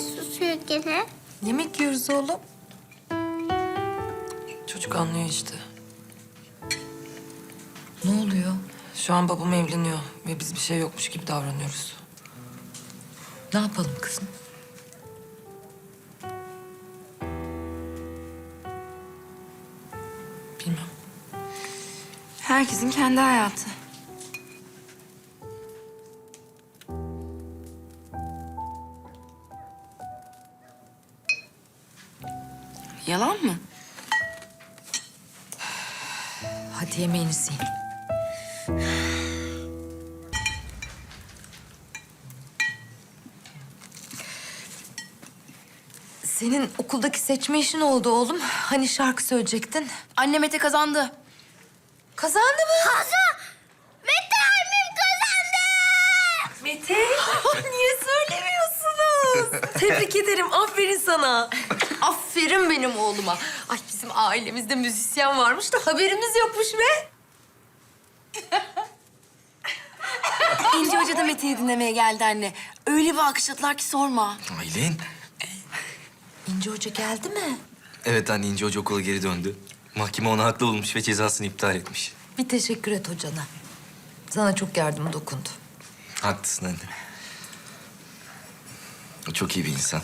susuyor gene? Yemek yiyoruz oğlum. Çocuk anlıyor işte. Ne oluyor? Şu an babam evleniyor ve biz bir şey yokmuş gibi davranıyoruz. Ne yapalım kızım? Bilmem. Herkesin kendi hayatı. Senin okuldaki seçme işin oldu oğlum. Hani şarkı söyleyecektin. Anne Mete kazandı. Kazandı mı? Mete abim kazandı. Mete. Niye söylemiyorsunuz? Tebrik ederim. Aferin sana. Aferin benim oğluma. Ay bizim ailemizde müzisyen varmış da haberimiz yokmuş be. İnci Hoca da Mete'yi dinlemeye geldi anne. Öyle bir alkışladılar ki sorma. Aylin. İnci Hoca geldi mi? Evet anne İnci Hoca okula geri döndü. Mahkeme onu haklı bulmuş ve cezasını iptal etmiş. Bir teşekkür et hocana. Sana çok yardım dokundu. Haklısın anne. O çok iyi bir insan.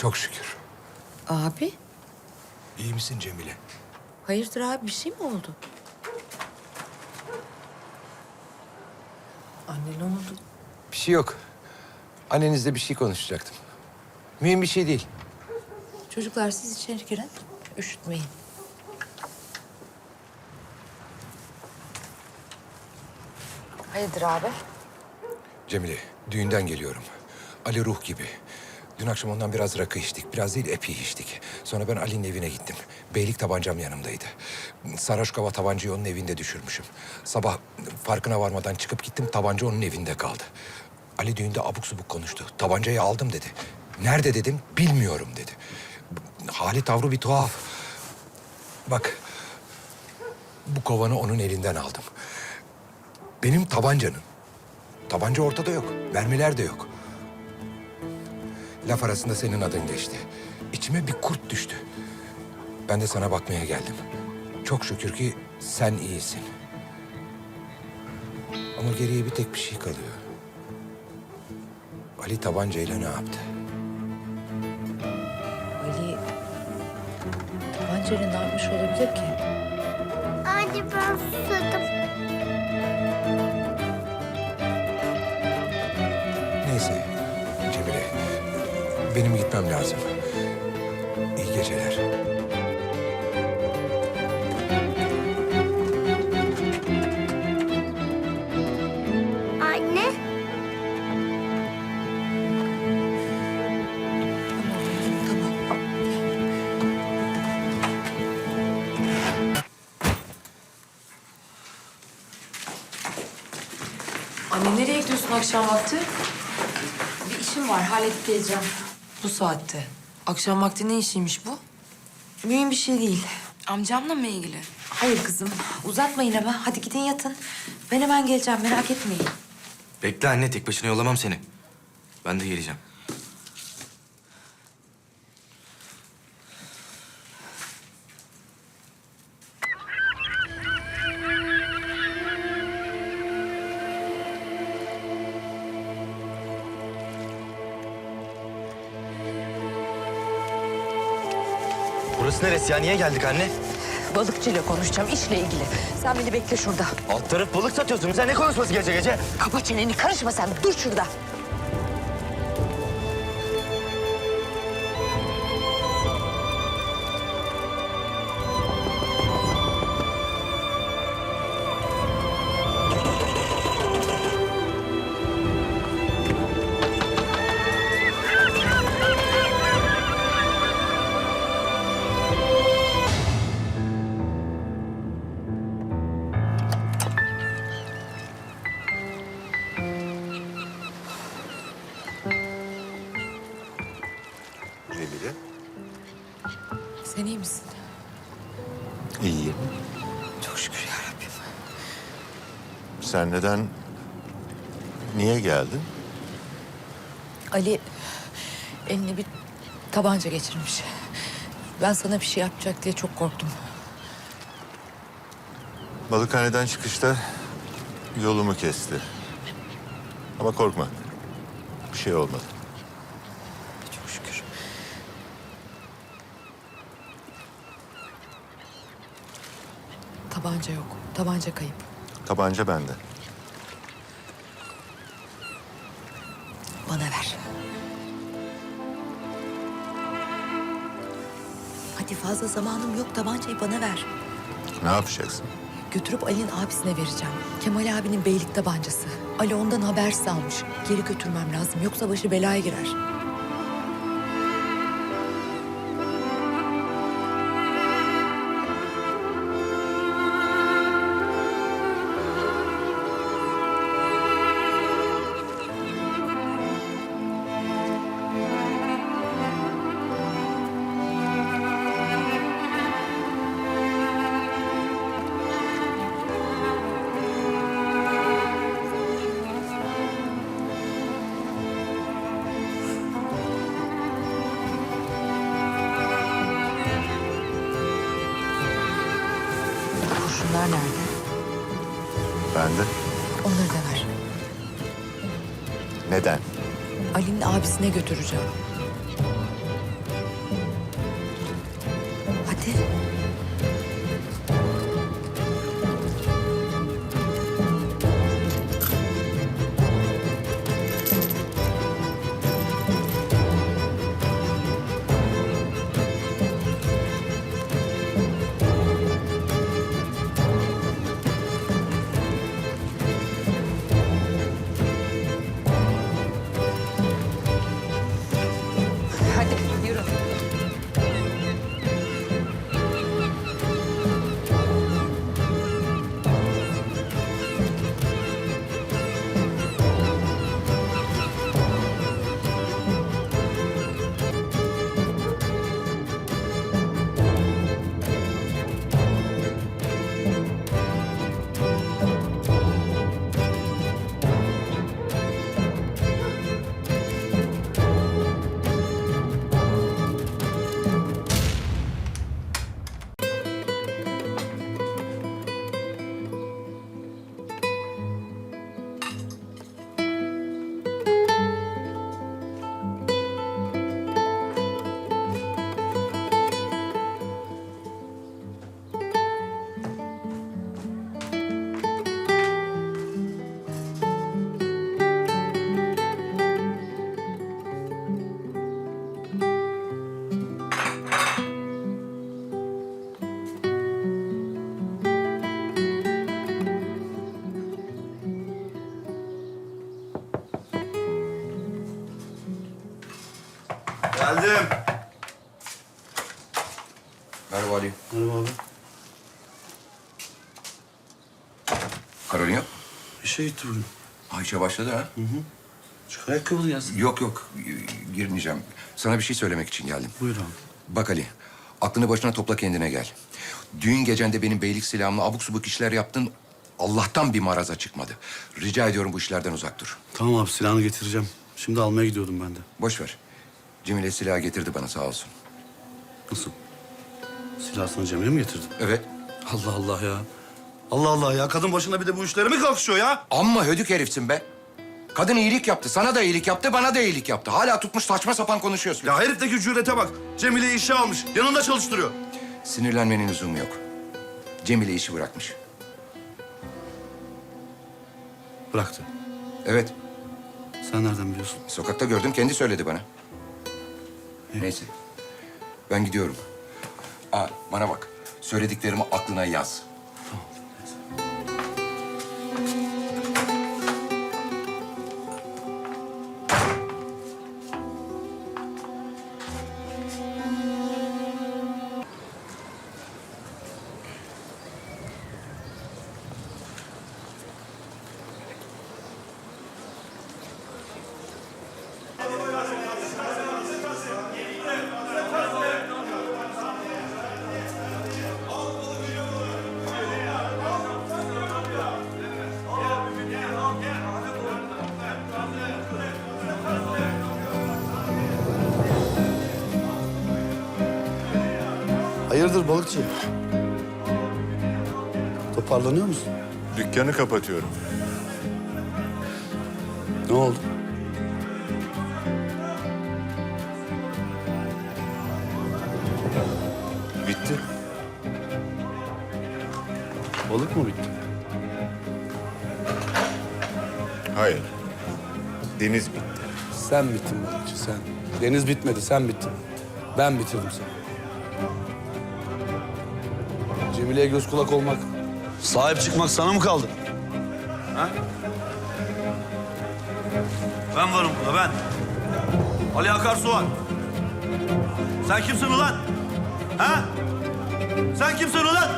Çok şükür. Abi, İyi misin Cemile? hayırdır abi bir şey mi oldu? Anne ne oldu? Bir şey yok. Annenizle bir şey konuşacaktım. Mühim bir şey değil. Çocuklar siz içeri girin. Üşütmeyin. Hayırdır abi? Cemile, düğünden geliyorum. Ali ruh gibi. Dün akşam ondan biraz rakı içtik. Biraz değil epey içtik. Sonra ben Ali'nin evine gittim. Beylik tabancam yanımdaydı. Sarhoşkova tabancayı onun evinde düşürmüşüm. Sabah farkına varmadan çıkıp gittim. Tabanca onun evinde kaldı. Ali düğünde abuk subuk konuştu. Tabancayı aldım dedi. Nerede dedim, bilmiyorum dedi. Hali tavrı bir tuhaf. Bak, bu kovanı onun elinden aldım. Benim tabancanın. Tabanca ortada yok. Mermiler de yok. Laf arasında senin adın geçti. İçime bir kurt düştü. Ben de sana bakmaya geldim. Çok şükür ki sen iyisin. Ama geriye bir tek bir şey kalıyor. Ali tabancayla ne yaptı? Ali tabancayla ne yapmış olabilir ki? Hadi ben susadım. Benim gitmem lazım. İyi geceler. Anne. Tamam. Anne nereye gidiyorsun akşam vakti? Bir işim var halledip geleceğim. Bu saatte. Akşam vakti ne işiymiş bu? Mühim bir şey değil. Amcamla mı ilgili? Hayır kızım uzatmayın ama hadi gidin yatın. Ben hemen geleceğim merak etmeyin. Bekle anne tek başına yollamam seni. Ben de geleceğim. Burası neresi ya? Niye geldik anne? Balıkçıyla konuşacağım işle ilgili. Sen beni bekle şurada. Alt taraf balık satıyorsun. Sen ne konuşması gece gece? Kapa çeneni karışma sen. Dur şurada. Sen neden... Niye geldin? Ali eline bir tabanca geçirmiş. Ben sana bir şey yapacak diye çok korktum. Balıkhaneden çıkışta yolumu kesti. Ama korkma. Bir şey olmadı. Çok şükür. Tabanca yok. Tabanca kayıp. Tabanca bende. Bana ver. Hadi fazla zamanım yok. Tabancayı bana ver. Ne yapacaksın? Götürüp Ali'nin abisine vereceğim. Kemal abinin beylik tabancası. Ali ondan habersiz almış. Geri götürmem lazım. Yoksa başı belaya girer. Abisine götüreceğim. Hadi Geldim. Merhaba Ali. Merhaba abi. Karolina. İşe gitti bugün. Ayşe başladı ha? Çık ayakkabını yazsın. Yok yok girmeyeceğim. Sana bir şey söylemek için geldim. Buyur abi. Bak Ali, aklını başına topla kendine gel. Düğün gecende benim beylik silahımla abuk subuk işler yaptın. Allah'tan bir maraza çıkmadı. Rica ediyorum bu işlerden uzak dur. Tamam abi silahını getireceğim. Şimdi almaya gidiyordum ben de. Boş ver. Cemile silahı getirdi bana sağ olsun. Nasıl? Silah sana Cemile mi getirdin? Evet. Allah Allah ya. Allah Allah ya. Kadın başına bir de bu işlere mi kalkışıyor ya? Amma hödük herifsin be. Kadın iyilik yaptı. Sana da iyilik yaptı, bana da iyilik yaptı. Hala tutmuş saçma sapan konuşuyorsun. Ya herifteki cürete bak. Cemile'yi işe almış. Yanında çalıştırıyor. Sinirlenmenin lüzumu yok. Cemile işi bırakmış. Bıraktı. Evet, Sen nereden biliyorsun? sokakta gördüm, kendi söyledi bana. Neyse, ben gidiyorum. Aa, bana bak, söylediklerimi aklına yaz. Hayırdır balıkçı? Toparlanıyor musun? Dükkanı kapatıyorum. Ne oldu? Bitti. Balık mı bitti? Hayır. Deniz bitti. Sen bittin balıkçı sen. Deniz bitmedi sen bittin. Ben bitirdim seni. Cemile'ye göz kulak olmak. Sahip çıkmak sana mı kaldı? Ha? Ben varım burada ben. Ali Akarsu var. Sen kimsin ulan? Ha? Sen kimsin ulan?